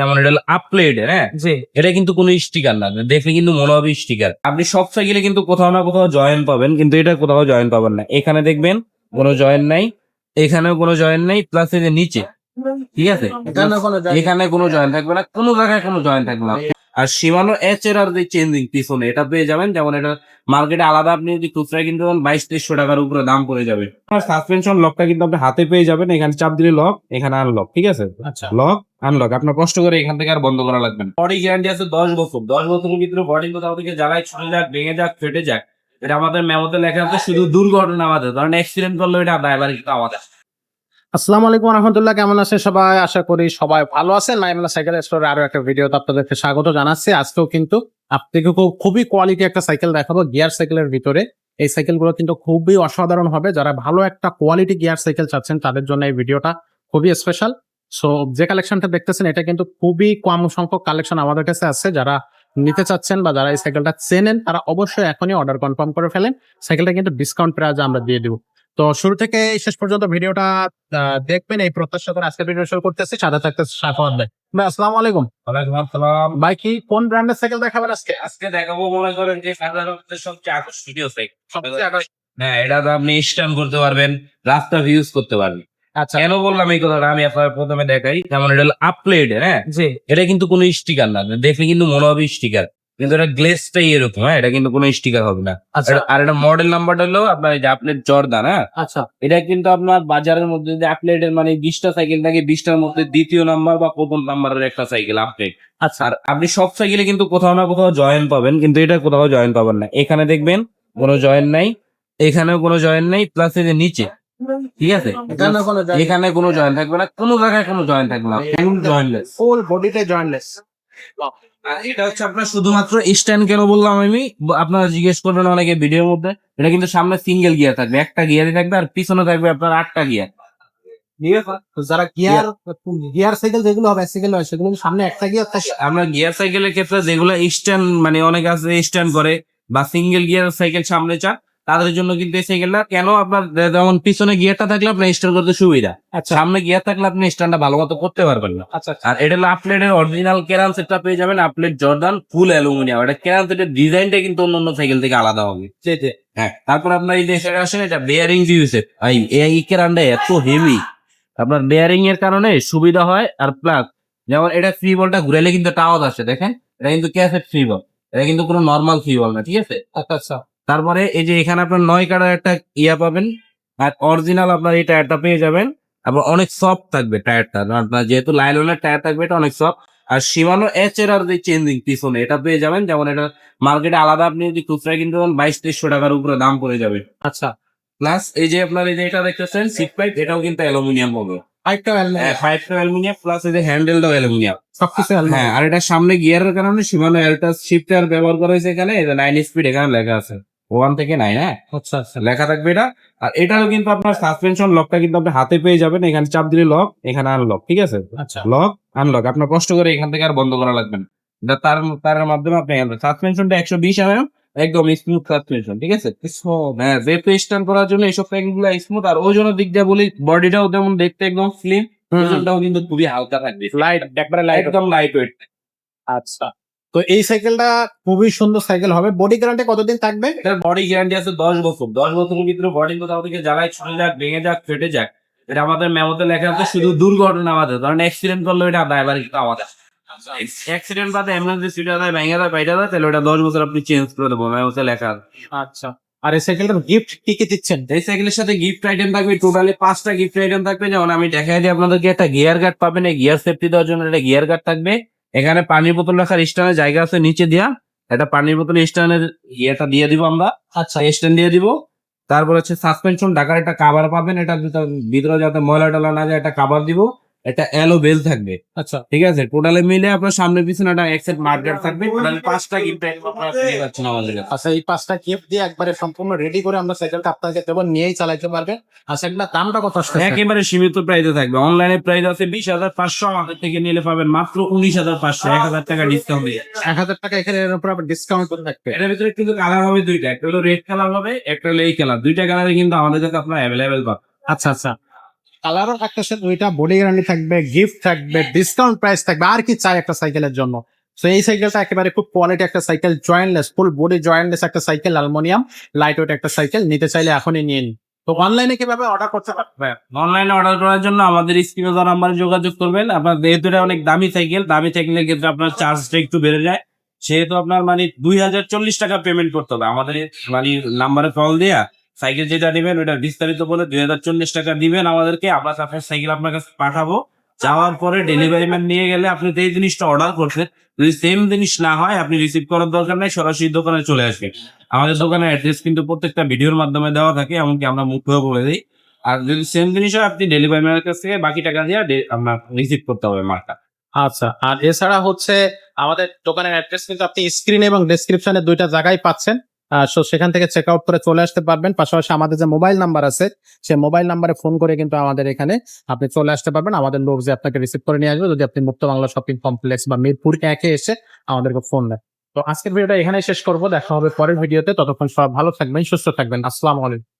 যেমন এটা হলো আপলেট হ্যাঁ? জি। এটা কিন্তু কোনো স্টিকার না দেখলে কিন্তু মনে হবে স্টিকার আপনি সব সাইকেলে কিন্তু কোথাও না কোথাও জয়েন পাবেন কিন্তু এটা কোথাও জয়েন পাবেন না। এখানে দেখবেন কোনো জয়েন নাই এখানেও কোনো জয়েন নাই প্লাস এই যে নিচে ঠিক আছে? এখানে কোনো এখানে কোনো জয়েন থাকবে না কোনো জায়গায় কোনো জয়েন থাকবে না। আর সীমানো এচ এর আর যে চেঞ্জিং পিছনে এটা পেয়ে যাবেন। যেমন এটা মার্কেটে আলাদা আপনি যদি খুচরা কিনতে পারেন বাইশ তেইশশো টাকার উপরে দাম পড়ে যাবে। সাসপেনশন লকটা কিন্তু আপনি হাতে পেয়ে যাবেন। এখানে চাপ দিলে লক এখানে আনলক ঠিক আছে? আচ্ছা। লক আনলক আপনার কষ্ট করে এখান থেকে আর বন্ধ করা লাগবে না। বডি গ্যারান্টি আছে দশ বছর। দশ বছরের ভিতরে বডি কোথাও থেকে জ্বালায় ছুটে যাক ভেঙে যাক ফেটে যাক। এটা আমাদের মেমোতে লেখা আছে শুধু দুর্ঘটনা আমাদের ধরেন অ্যাক্সিডেন্ট করলে এটা ড্রাইভার কিন্তু আমাদের। আসসালামু আলাইকুম রহমতুল্লাহ কেমন আছেন সবাই? আশা করি সবাই ভালো আছেন। নাইমুল্লাহ সাইকেল স্টোরে আরও একটা ভিডিওতে আপনাদেরকে স্বাগত জানাচ্ছি। আজকেও কিন্তু আপনাকে খুব খুবই কোয়ালিটি একটা সাইকেল দেখাবো গিয়ার সাইকেলের ভিতরে। এই সাইকেলগুলো কিন্তু খুবই অসাধারণ হবে। যারা ভালো একটা কোয়ালিটি গিয়ার সাইকেল চাচ্ছেন, তাদের জন্য এই ভিডিওটা খুবই স্পেশাল সো যে কালেকশনটা দেখতেছেন, এটা কিন্তু খুবই কম সংখ্যক কালেকশন আমাদের কাছে আছে। যারা নিতে চাচ্ছেন বা যারা এই সাইকেলটা চেনেন, তারা অবশ্যই এখনই অর্ডার কনফার্ম করে ফেলেন। সাইকেলটা কিন্তু ডিসকাউন্ট প্রাইজ আমরা দিয়ে দিব। তো শুরু থেকে শেষ পর্যন্ত ভিডিওটা দেখবেন এই প্রত্যাশা করে আজকের ভিডিও শুরু করতেছি। সাথে থাকতে সাফাত ভাই। ভাই আসসালামু আলাইকুম। ওয়ালাইকুম আসসালাম। ভাই কি কোন ব্র্যান্ডের সাইকেল দেখাবেন আজকে? আজকে দেখাবো মনে করেন যে সাধারণত সবচেয়ে আকর্ষণীয় সাইকেল হ্যাঁ এটা তো আপনি স্ট্যান্ড করতে পারবেন রাস্তা ভিউজ করতে পারবেন। আচ্ছা। কেন বললাম এই কথাটা? আমি আপনার প্রথমে দেখাই যেমন এটা হলো আপলেট হ্যাঁ? এটা কিন্তু কোনো স্টিকার না দেখলে কিন্তু মনে হবে স্টিকার কিন্তু এটা গ্লেসটাই এরকম হ্যাঁ? এটা কিন্তু কোনো স্টিকার হবে না। আচ্ছা। আর এটা মডেল নাম্বারটা হলো আপনার এই যে আপলেট জর্দান হ্যাঁ? আচ্ছা। এটা কিন্তু আপনার বাজারের মধ্যে যে আপলেটের মানে বিশটা সাইকেল থাকে বিশটার মধ্যে দ্বিতীয় নাম্বার বা প্রথম নাম্বারের একটা সাইকেল আপলেট আচ্ছা। আর আপনি সব সাইকেলে কিন্তু কোথাও না কোথাও জয়েন পাবেন কিন্তু এটা কোথাও জয়েন পাবেন না। এখানে দেখবেন কোনো জয়েন নাই এখানেও কোনো জয়েন নাই প্লাস এই যে নিচে ঠিক আছে? এখানে কোনো এখানে কোনো জয়েন থাকবে না কোনো জায়গায় কোনো জয়েন থাকবে না। ফুল জয়েনলেস ফুল বডিতে জয়েন্টলেস আর এটা হচ্ছে আপনার শুধুমাত্র স্ট্যান্ড কেন বললাম আমি? আপনারা জিজ্ঞেস করবেন অনেকে ভিডিওর মধ্যে এটা কিন্তু সামনে সিঙ্গেল গিয়ার থাকবে একটা গিয়ারই থাকবে আর পিছনে থাকবে আপনার আটটা গিয়ার যারা গিয়ার গিয়ার সাইকেল যেগুলো হবে সাইকেল হয় সেগুলো সামনে একটা গিয়ার আমরা গিয়ার সাইকেলের ক্ষেত্রে যেগুলো স্ট্যান্ড মানে অনেক আছে স্ট্যান্ড করে বা সিঙ্গেল গিয়ার সাইকেল সামনে চান তাদের জন্য কিন্তু এই সাইকেলটা কেন? আপনার যেমন পিছনে গিয়ারটা থাকলে আপনার স্ট্যান্ড করতে সুবিধা। আচ্ছা। সামনে গিয়ার থাকলে আপনি স্ট্যান্ডটা ভালো মতো করতে পারবেন না। আচ্ছা আর এটা হলো আপলেটের অরিজিনাল কেরান সেটটা পেয়ে যাবেন। আপলেট জর্দান ফুল অ্যালুমিনিয়াম এটা কেরান সেটের ডিজাইনটা কিন্তু অন্য অন্য সাইকেল থেকে আলাদা হবে। হ্যাঁ তারপর আপনার এই দেশে আসেন এটা বেয়ারিং দিয়েছে এই এই কেরানটা এত হেভি আপনার বেয়ারিং এর কারণে সুবিধা হয় আর প্লাস যেমন এটা ফ্রি বলটা ঘুরাইলে কিন্তু একটা আওয়াজ আসে দেখেন? এটা কিন্তু ক্যাসেট ফ্রি বল এটা কিন্তু কোনো নর্মাল ফ্রি বল না ঠিক আছে? আচ্ছা আচ্ছা। তারপরে এই যে এখানে আপনার নয় কাটার একটা ইয়া পাবেন আর অরিজিনাল আপনার এই টায়ারটা পেয়ে যাবেন। আবার অনেক সফট থাকবে টায়ারটা আপনার যেহেতু লাইলনের টায়ার থাকবে এটা অনেক সফট আর সীমানো এইচ এর আর যে চেঞ্জিং পিছনে এটা পেয়ে যাবেন যেমন এটা মার্কেটে আলাদা আপনি যদি খুচরা কিনতে পারেন বাইশ তেইশশো টাকার উপরে দাম পড়ে যাবে। আচ্ছা। প্লাস এই যে আপনার এই যে এটা দেখতেছেন সিট পাইপ এটাও কিন্তু অ্যালুমিনিয়াম হবে। হ্যাঁ অ্যালুমিনিয়াম প্লাস এই যে হ্যান্ডেলটাও অ্যালুমিনিয়াম সবকিছু হ্যাঁ আর এটা সামনে গিয়ারের কারণে সীমানো অ্যালটাস শিফটার ব্যবহার করা হয়েছে এখানে নাইন স্পিড এখানে লেখা আছে। ওয়ান থেকে নাইন হ্যাঁ? আচ্ছা আচ্ছা। লেখা থাকবে এটা। আর এটাও কিন্তু আপনার সাসপেনশন লকটা কিন্তু আপনি হাতে পেয়ে যাবেন। এখানে চাপ দিলে লক এখানে আনলক ঠিক আছে? আচ্ছা। লক আনলক আপনার কষ্ট করে এখান থেকে আর বন্ধ করা লাগবে না। তার তার মাধ্যমে আপনি সাসপেনশনটা একশো বিশ এমএম একদম স্মুথ সাসপেনশন ঠিক আছে? হ্যাঁ যেহেতু স্ট্যান্ড করার জন্য এইসব প্যাকিংগুলো স্মুথ আর ওজনের দিক দিয়ে বলি বডিটাও যেমন দেখতে একদম স্লিম ওজনটাও কিন্তু খুবই হালকা থাকবে। লাইট একবারে লাইট একদম লাইট ওয়েট আচ্ছা। তো এই সাইকেলটা খুবই সুন্দর সাইকেল হবে। বডি গ্যারান্টি কতদিন থাকবে? এটার বডি গ্যারান্টি আছে দশ বছর। দশ বছরের ভিতরে বডি কোথাও থেকে জ্বালায় ছুটে যাক ভেঙে যাক ফেটে যাক। এটা আমাদের মেমোতে লেখা আছে শুধু দুর্ঘটনা আমাদের। ধরেন অ্যাক্সিডেন্ট করলে এটা ড্রাইভার কিন্তু আমাদের। অ্যাক্সিডেন্ট বাদে এমব্যুলেন্স সিটে যায় ভেঙে যায় বাইরে যায় তাহলে ওটা দশ বছর আপনি চেঞ্জ করে দেবো মেমোতে লেখা আচ্ছা। আর এই সাইকেলটার গিফট কি কি দিচ্ছেন? এই সাইকেলের সাথে গিফট আইটেম থাকবে টোটালি পাঁচটা গিফট আইটেম থাকবে। যেমন আমি দেখাই দিই আপনাদেরকে একটা গিয়ার গার্ড পাবেন এই গিয়ার সেফটি দেওয়ার জন্য একটা গিয়ার গার্ড থাকবে। এখানে পানির বোতল রাখার স্ট্যান্ডের জায়গা আছে নিচে দিয়া। এটা পানির বোতল স্ট্যান্ডের ইয়েটা দিয়ে দিব আমরা। আচ্ছা। স্ট্যান্ড দিয়ে দিব। তারপর হচ্ছে সাসপেনশন ঢাকার একটা কাভার পাবেন। এটা ভিতরে যাতে ময়লা টলা না যায় একটা কাভার দিব। একটা এলো বেল থাকবে। আচ্ছা। ঠিক আছে? টোটালে মিলে আপনার সামনে পিছনে একটা এক্সেট মার্কেট থাকবে। টোটাল পাঁচটা গিফট আপনারা পেয়ে যাচ্ছেন আমাদের কাছে। আচ্ছা এই পাঁচটা গিফট দিয়ে একবারে সম্পূর্ণ রেডি করে আমরা সাইকেলটা আপনাকে দেবো নিয়েই চালাইতে পারবেন। আর সাইকেলটার দামটা কত আসছে একেবারে সীমিত প্রাইসে থাকবে। অনলাইনে প্রাইস আছে বিশ হাজার পাঁচশো আমাদের থেকে নিলে পাবেন মাত্র উনিশ হাজার পাঁচশো এক হাজার টাকা ডিসকাউন্ট দিয়ে। এক হাজার টাকা এখানে এর উপর আবার ডিসকাউন্ট করে থাকবে। এটার ভিতরে কিন্তু কালার হবে দুইটা একটা হলো রেড কালার হবে একটা হলো এই কালার দুইটা কালারে কিন্তু আমাদের কাছে আপনার অ্যাভেলেবেল পাবেন। আচ্ছা আচ্ছা। কালারও থাকতেছে, দুইটা বডি গ্যারান্টি থাকবে গিফট থাকবে ডিসকাউন্ট প্রাইস থাকবে, আর কি চাই একটা সাইকেলের জন্য। তো এই সাইকেলটা একেবারে খুব কোয়ালিটি একটা cycle jointless full body jointless একটা সাইকেল অ্যালুমিনিয়াম লাইট ওয়েট একটা সাইকেল নিতে চাইলে এখনই নিন। তো অনলাইনে কীভাবে অর্ডার করতে পারবে অনলাইনে অর্ডার করার জন্য আমাদের স্ক্রিনে দেওয়া নাম্বারে যোগাযোগ করবেন। আপনার যেহেতু অনেক দামি সাইকেল দামি সাইকেলের ক্ষেত্রে আপনার চার্জটা একটু বেড়ে যায়। সেহেতু আপনার মানে দুই হাজার চল্লিশ টাকা পেমেন্ট করতে হবে। আমাদের মানে নাম্বারে কল দেয়া সাইকেল যেটা নেবেন ওটা বিস্তারিত বলে দুই হাজার চল্লিশ টাকা দিবেন আমাদেরকে। আমরা আপনার সাইকেল আপনার কাছে পাঠাবো। যাওয়ার পরে ডেলিভারি ম্যান নিয়ে গেলে আপনি যে জিনিসটা অর্ডার করছেন, যদি সেম জিনিস না হয়, আপনি রিসিভ করার দরকার নাই, সরাসরি দোকানে চলে আসবেন। আমাদের দোকানের অ্যাড্রেস কিন্তু প্রত্যেকটা ভিডিওর মাধ্যমে দেওয়া থাকে, এমনকি আমরা মুখ হয়ে বলে দিই। আর যদি সেম জিনিস হয়, আপনি ডেলিভারি ম্যানের কাছ থেকে বাকি টাকা দিয়ে আপনার রিসিভ করতে হবে মালটা। আচ্ছা আর এছাড়া হচ্ছে আমাদের দোকানের অ্যাড্রেস কিন্তু আপনি স্ক্রিনে এবং ডেসক্রিপশনে দুইটা জায়গায় পাচ্ছেন। সো সেখান থেকে চেক আউট করে চলে আসতে পারবেন। পাশাপাশি আমাদের যে মোবাইল নাম্বার আছে সেই মোবাইল নাম্বারে ফোন করে কিন্তু আমাদের এখানে আপনি চলে আসতে পারবেন। আমাদের লোক যে আপনাকে রিসিভ করে নিয়ে আসবে, যদি আপনি মুক্ত বাংলা শপিং কমপ্লেক্স বা মিরপুর একে এসে আমাদেরকে ফোন দেন। তো আজকের ভিডিওটা এখানে শেষ করব। দেখা হবে পরের ভিডিওতে ততক্ষণ সব ভালো থাকবেন, সুস্থ থাকবেন। আসসালামু আলাইকুম।